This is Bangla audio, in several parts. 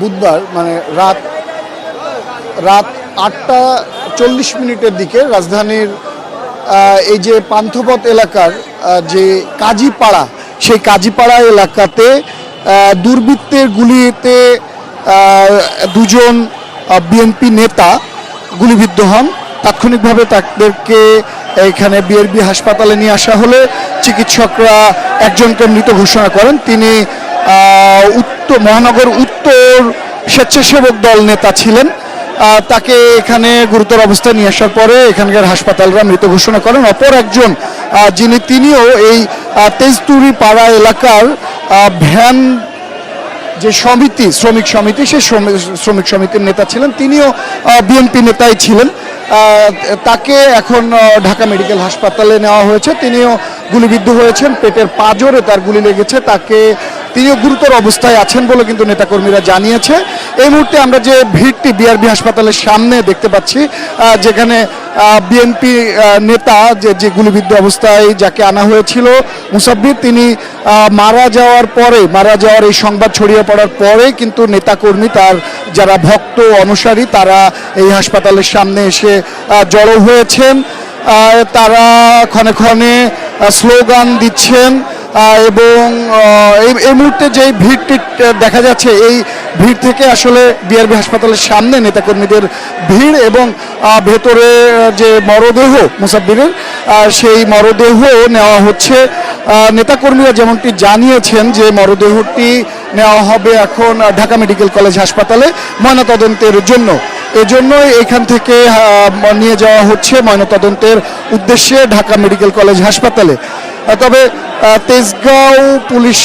বুধবার মানে রাত রাত আটটা চল্লিশ মিনিটের দিকে রাজধানীর এই যে পান্থপথ এলাকার যে কাজীপাড়া, সেই কাজীপাড়া এলাকাতে দুর্বৃত্তের গুলিতে দুজন বিএনপি নেতা গুলিবিদ্ধ হন। তাৎক্ষণিকভাবে তাদেরকে এখানে বিআরবি হাসপাতালে নিয়ে আসা হলে চিকিৎসকরা একজনকে মৃত ঘোষণা করেন। তিনি উত্তর মহানগর উত্তর স্বেচ্ছাসেবক দল নেতা ছিলেন। তাকে এখানে গুরুতর অবস্থায় নিয়ে আসার পরে এখানকার হাসপাতালরা মৃত ঘোষণা করেন। অপর একজন যিনি তিনিও এই তেজতুরি পাড়া এলাকার ভ্যান যে সমিতি, শ্রমিক সমিতি শ্রমি- শ্রমিক সমিতির নেতা ছিলেন। তিনিও বিএনপি নেতাই ছিলেন। তাকে এখন ঢাকা মেডিকেল হাসপাতালে নেওয়া হয়েছে। তিনিও গুলিবিদ্ধ হয়েছেন। পেটের পাজরে তার গুলি লেগেছে। তাকে তিনিও গুরুতর অবস্থায় আছেন বলে কিন্তু নেতাকর্মীরা জানিয়েছে। এই মুহূর্তে আমরা যে ভিড়টি বিআরবি হাসপাতালের সামনে দেখতে পাচ্ছি যেখানে বিএনপি নেতা যে যে গুলিবিদ্ধ অবস্থায় যাকে আনা হয়েছিল, মুসাব্বির, তিনি মারা যাওয়ার পরে, মারা যাওয়ার এই সংবাদ ছড়িয়ে পড়ার পরে কিন্তু নেতাকর্মী তার যারা ভক্ত অনুসারী, তারা এই হাসপাতালের সামনে এসে জড়ো হয়েছেন। তারা ক্ষণে ক্ষণে স্লোগান দিচ্ছেন। এবং এই মুহূর্তে যে ভিড়টি দেখা যাচ্ছে, এই ভিড় থেকে আসলে বিআরবি হাসপাতালের সামনে নেতাকর্মীদের ভিড় এবং ভেতরে যে মরদেহ মুসাব্বিরের সেই মরদেহ নেওয়া হচ্ছে। নেতাকর্মীরা যেমনটি জানিয়েছেন যে মরদেহটি নেওয়া হবে এখন ঢাকা মেডিকেল কলেজ হাসপাতালে ময়নাতদন্তের জন্য। এজন্যই এখান থেকে নিয়ে যাওয়া হচ্ছে ময়নাতদন্তের উদ্দেশ্যে ঢাকা মেডিকেল কলেজ হাসপাতালে। তবে তেজগাঁও পুলিশ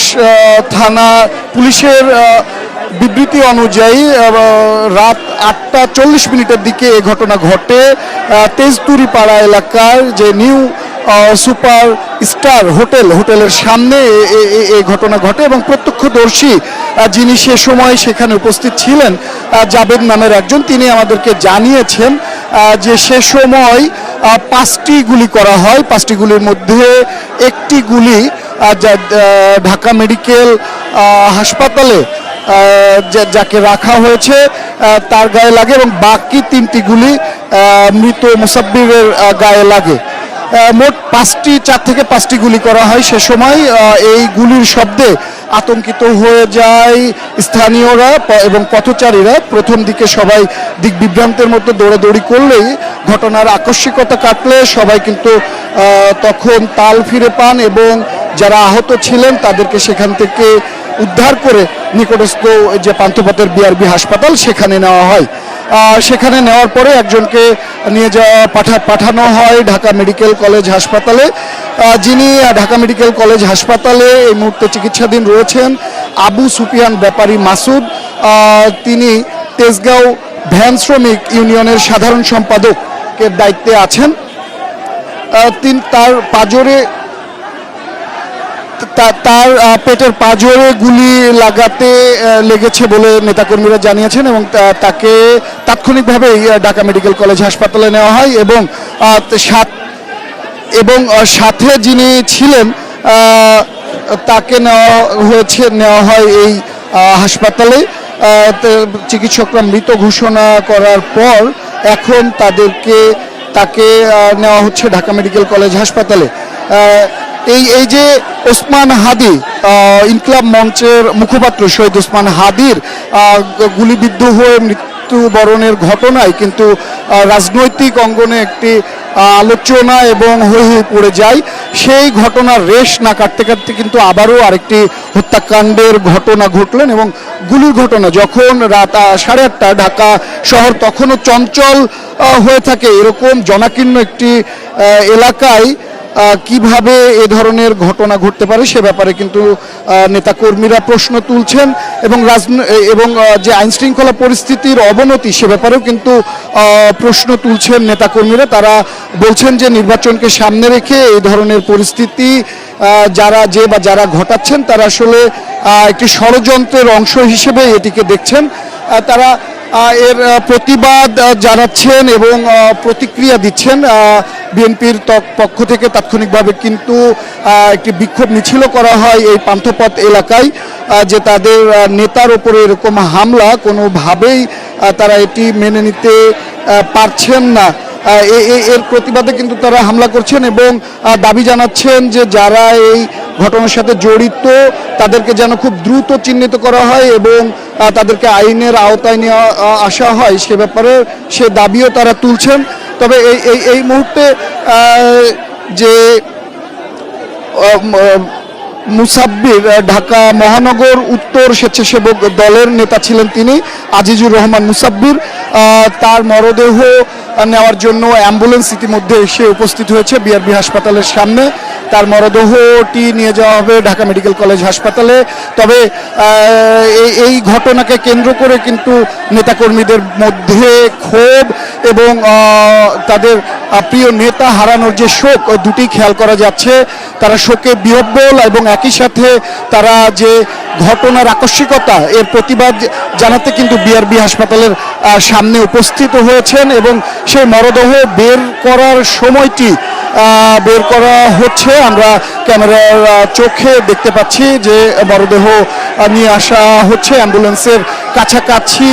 থানা পুলিশের বিবৃতি অনুযায়ী রাত আটটা চল্লিশ মিনিটের দিকে এ ঘটনা ঘটে। আহ, তেজতুরি পাড়া এলাকার যে নিউ সুপার স্টার হোটেল হোটেলের সামনে এ- ঘটনা ঘটে এবং প্রত্যক্ষদর্শী যিনি সে সময় সেখানে উপস্থিত ছিলেন জাবেদ নামের একজন তিনি আমাদেরকে জানিয়েছেন যে সে সময় পাঁচটি গুলি করা হয়। পাঁচটি গুলির মধ্যে একটি গুলি ঢাকা মেডিকেল হাসপাতালে যাকে রাখা হয়েছে তার গায়ে লাগে এবং বাকি তিনটি গুলি মৃত মুসাব্বিরের গায়ে লাগে। মোট পাঁচটি, চার থেকে পাঁচটি গুলি করা হয়। সে সময় এই গুলির শব্দে আতঙ্কিত হয়ে যায় স্থানীয়রা এবং পথচারীরা। প্রথম দিকে সবাই দিক বিভ্রান্তের মতো দৌড়াদৌড়ি করলেই ঘটনার আকস্মিকতা কাটলে সবাই কিন্তু তখন তাল ফিরে পান এবং যারা আহত ছিলেন তাদেরকে সেখান থেকে উদ্ধার করে নিকটস্থ যে পান্থপথের বিআরবি হাসপাতাল সেখানে নেওয়া হয়। সেখানে নেওয়ার পরে একজনকে নিয়ে যাওয়া, পাঠা, পাঠানো হয় ঢাকা মেডিকেল কলেজ হাসপাতালে। যিনি ঢাকা মেডিকেল কলেজ হাসপাতালে এই মুহূর্তে চিকিৎসাধীন রয়েছেন, আবু সুফিয়ান ব্যাপারী মাসুদ। তিনি তেজগাঁও ভ্যান শ্রমিক ইউনিয়নের সাধারণ সম্পাদকের দায়িত্বে আছেন। তিনি, তার পাজরে তার পেটের পাঁজরে গুলি লাগাতে লেগেছে বলে নেতাকর্মীরা জানিয়েছেন এবং তাকে তাৎক্ষণিকভাবে ঢাকা মেডিকেল কলেজ হাসপাতালে নেওয়া হয় এবং সাত এবং সাথে যিনি ছিলেন তাকে নেওয়া হয়েছে, নেওয়া হয় এই হাসপাতালে। চিকিৎসকরা মৃত ঘোষণা করার পর এখন তাদেরকে, তাকে নেওয়া হচ্ছে ঢাকা মেডিকেল কলেজ হাসপাতালে। এই এই যে ওসমান হাদি ইনকলাব মঞ্চের মুখপাত্র শহীদ ওসমান হাদির গুলিবিদ্ধ হয়ে মৃত্যুবরণের ঘটনায় কিন্তু রাজনৈতিক অঙ্গনে একটি আলোচনা এবং হই হই পড়ে যায়। সেই ঘটনার রেশ না কাটতে কাটতে কিন্তু আবারও আরেকটি হত্যাকাণ্ডের ঘটনা ঘটলেন এবং গুলির ঘটনা যখন রাত সাড়ে আটটা ঢাকা শহর তখনও চঞ্চল হয়ে থাকে। এরকম জনাকীর্ণ একটি এলাকায় কীভাবে এ ধরনের ঘটনা ঘটতে পারে সে ব্যাপারে কিন্তু নেতাকর্মীরা প্রশ্ন তুলছেন এবং এবং যে আইন শৃঙ্খলা পরিস্থিতির অবনতি সে ব্যাপারেও কিন্তু প্রশ্ন তুলছেন নেতাকর্মীরা। তারা বলছেন যে নির্বাচনকে সামনে রেখে এই ধরনের পরিস্থিতি যারা যে বা যারা ঘটাচ্ছেন, তারা আসলে একটি ষড়যন্ত্রের অংশ হিসেবে এটিকে দেখছেন। তারা এর প্রতিবাদ জানাচ্ছেন এবং প্রতিক্রিয়া দিচ্ছেন বিএনপির পক্ষ থেকে তাৎক্ষণিকভাবে কিন্তু একটি বিক্ষোভ মিছিলও করা হয় এই পান্থপথ এলাকায় যে তাদের নেতার ওপরে এরকম হামলা কোনোভাবেই তারা এটি মেনে নিতে পারছেন না। এর প্রতিবাদে কিন্তু তারা হামলা করছেন এবং দাবি জানাচ্ছেন যে যারা এই ঘটনার সাথে জড়িত, তাদেরকে যেন খুব দ্রুত চিহ্নিত করা হয় এবং তাদেরকে আইনের আওতায় আহ, আসা হয় সে ব্যাপারে সে দাবিও তারা তুলছেন। তবে এই এই এই মুহূর্তে যে মুসাব্বির ঢাকা মহানগর উত্তর স্বেচ্ছাসেবক দলের নেতা ছিলেন তিনি আজিজুর রহমান মুসাব্বির। তার মরদেহ নেওয়ার জন্য অ্যাম্বুলেন্স ইতিমধ্যে এসে উপস্থিত হয়েছে বিআরবি হাসপাতালের সামনে। তার মরদেহটি নিয়ে যাওয়া হবে ঢাকা মেডিকেল কলেজ হাসপাতালে। তবে এই ঘটনাকে কেন্দ্র করে কিন্তু নেতাকর্মীদের মধ্যে ক্ষোভ এবং তাদের প্রিয় নেতা হারানোর যে শোক দুটি খেয়াল করা যাচ্ছে। তারা শোকে বিহব্বল এবং একই সাথে তারা যে ঘটনার আকস্মিকতা, এর প্রতিবাদ জানাতে কিন্তু বিআরবি হাসপাতালের সামনে উপস্থিত হয়েছেন এবং সেই মরদেহ বের করার সময়টি বের করা হচ্ছে। আমরা ক্যামেরার চোখে দেখতে পাচ্ছি যে মরদেহ নিয়ে আসা হচ্ছে অ্যাম্বুলেন্সের কাছাকাছি।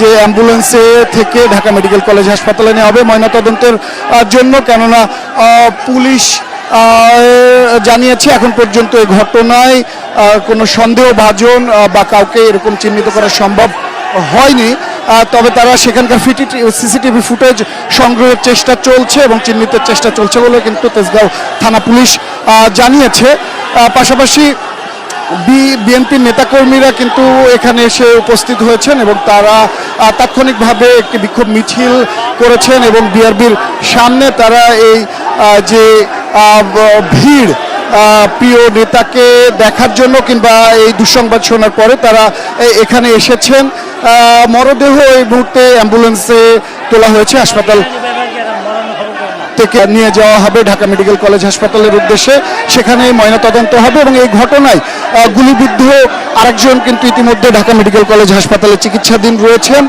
যে অ্যাম্বুলেন্সে থেকে ঢাকা মেডিকেল কলেজ হাসপাতালে নেওয়া হবে ময়নাতদন্তের জন্য। কেননা পুলিশ জানিয়েছে এখন পর্যন্ত এই ঘটনায় কোনো সন্দেহভাজন বা কাউকে এরকম চিহ্নিত করা সম্ভব হয়নি। তবে তারা সেখানকার ফিটি সিসিটিভি ফুটেজ সংগ্রহের চেষ্টা চলছে এবং চিহ্নিতের চেষ্টা চলছে বলে কিন্তু তেজগাঁও থানা পুলিশ জানিয়েছে। পাশাপাশি বিএনপির নেতাকর্মীরা কিন্তু এখানে এসে উপস্থিত হয়েছেন এবং তারা তাৎক্ষণিকভাবে একটি বিক্ষোভ মিছিল করেছেন এবং বিআরবির সামনে তারা এই যে ভিড় প্রিয় নেতাকে দেখার জন্য কিংবা এই দুঃসংবাদ শোনার পরে তারা এখানে এসেছেন। মরদেহ এই মুহূর্তে অ্যাম্বুলেন্সে তোলা হয়েছে। হাসপাতাল থেকে নিয়ে যাওয়া হবে ঢাকা মেডিকেল কলেজ হাসপাতালের উদ্দেশ্যে। সেখানে ময়নাতদন্ত হবে এবং এই ঘটনায় গুলিবিদ্ধ আরেকজন কিন্তু ইতিমধ্যে ঢাকা মেডিকেল কলেজ হাসপাতালে চিকিৎসাধীন রয়েছেন।